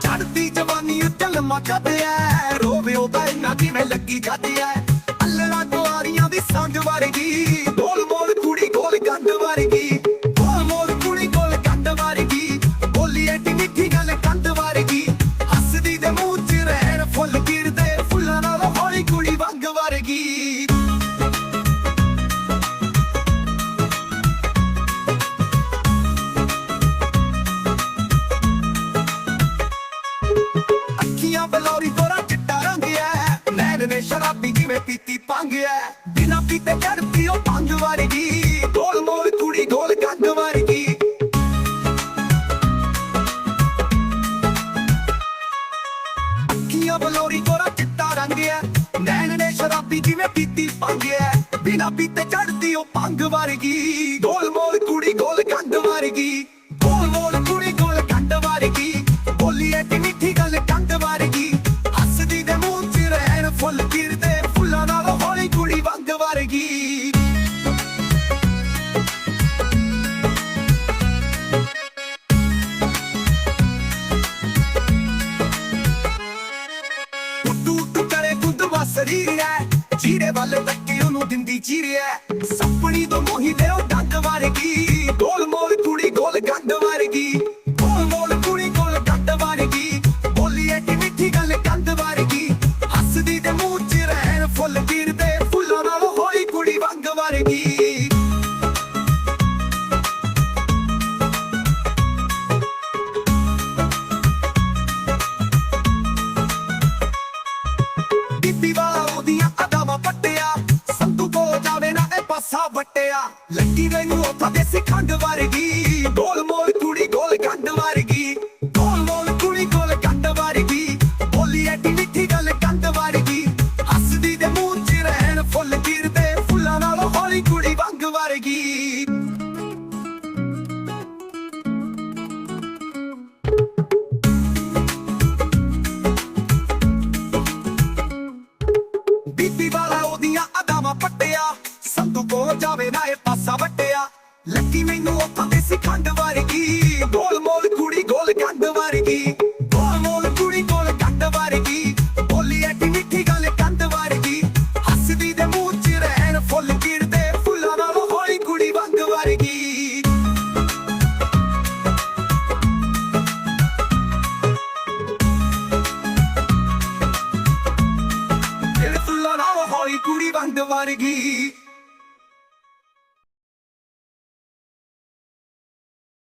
ਚੜਦੀ ਜਵਾਨੀ ਉੱਤੇ ਲਮਕਦਿਆ ਰੋਵੇ ਉਹ ਤਾਂ ਇੰਨਾ ਕਿਵੇਂ ਲੱਗੀ ਜਾਂਦੀ ਐ। ਅੱਖੀਆਂ ਬਲੌਰੀ ਗੋਰਾ ਚਿੱਟਾ ਰੰਗ ਐ। ਨੈਣ ਨੇ ਸ਼ਰਾਬੀ ਜਿਵੇਂ ਪੀਤੀ ਪੰਗ ਬਿਨਾ ਪੀਤੇ ਚੜਦੀ ਉਹ ਪੰਗ ਵਰਗੀ। ਗੋਲ ਮੋਲ ਕੁੜੀ ਗੋਲ ਗੰਢ ਵਰਗੀ। ਅੱਖੀਆਂ ਬਲੌਰੀ ਗੋਰਾ ਚਿੱਟਾ ਰੰਗ ਐ। ਨੈਣ ਨੇ ਸ਼ਰਾਬੀ ਜਿਵੇਂ ਪੀਤੀ ਪੰਗ ਐ। ਬਿਨਾ ਪੀਤੇ ਚੜਦੀ ਉਹ ਪੰਗ ਵਰਗੀ। ਗੋਲ ਮੋਲ ਫੁੱਲ ਗਿਰਦੇ ਫੁੱਲਾਂ ਨਾਲ ਹੌਲੀ ਕੁੜੀ ਵੰਗ ਵਰਗੀ। ਉੱਡੂ ਉੱਡੂ ਕਰੇ ਵੱਲ ਤੱਕੇ ਉਹਨੂੰ ਦਿੰਦੀ ਚੀਰਿਐ ਸੱਪਣੀ ਤੋਂ ਮੋਹੀ ਦੇ ਉਹ ਡੰਗ ਵਰਗੀ, ਗੋਲ ਮੋਲ ਕੁੜੀ ਗੋਲ ਗੰਢ ਵਰਗੀ। ਲੱਗੀ ਮੈਨੂੰ ਉੱਥਾ ਦੇ ਸਿਖੰਡ ਵਰਗੀ। ਗੋਲ ਮੋਲ ਕੁੜੀ ਗੋਲ ਗੰਢ ਵਰਗੀ। ਗੋਲ ਮੋਲ ਕੁੜੀ ਗੋਲ ਗੰਢ ਵਰਗੀ। ਬੋਲੀ ਐਡੀ ਮਿੱਠੀ ਗੱਲ ਕੰਧ ਵਰਗੀ। ਹੱਸਦੀ ਦੇ ਮੂੰਹ 'ਚ ਰਹਿਣ ਫੁੱਲ ਗਿਰਦੇ ਫੁੱਲਾਂ ਨਾਲ ਹੌਲੀ ਕੁੜੀ ਵੰਗ ਵਰਗੀ। ਬੀਬੀ ਵਾਲਾ ਕੰਡ ਵਰਗੀ ਗੋਲ ਮੋਲ ਕੁੜੀ ਗੋਲ ਕੰਡ ਵਰਗੀ ਗੋਲ ਮੋਲ ਕੁੜੀ ਗੋਲ ਗੰਢ ਵਰਗੀ, ਬੋਲੀ ਐਡੀ ਮਿੱਠੀ ਗੱਲ ਕੰਧ ਵਰਗੀ, ਹੱਸਦੀ ਦੇ ਮੂੰਹ 'ਚ ਰਹਿਣ ਫੁੱਲ ਗਿਰਦੇ ਫੁੱਲਾਂ ਨਾਲ ਹੌਲੀ ਕੁੜੀ ਵੰਗ ਵਰਗੀ। ਦਿਲ ਫੁੱਲਾਂ ਨਾਲ ਹੌਲੀ ਕੁੜੀ ਵੰਗ ਵਰਗੀ।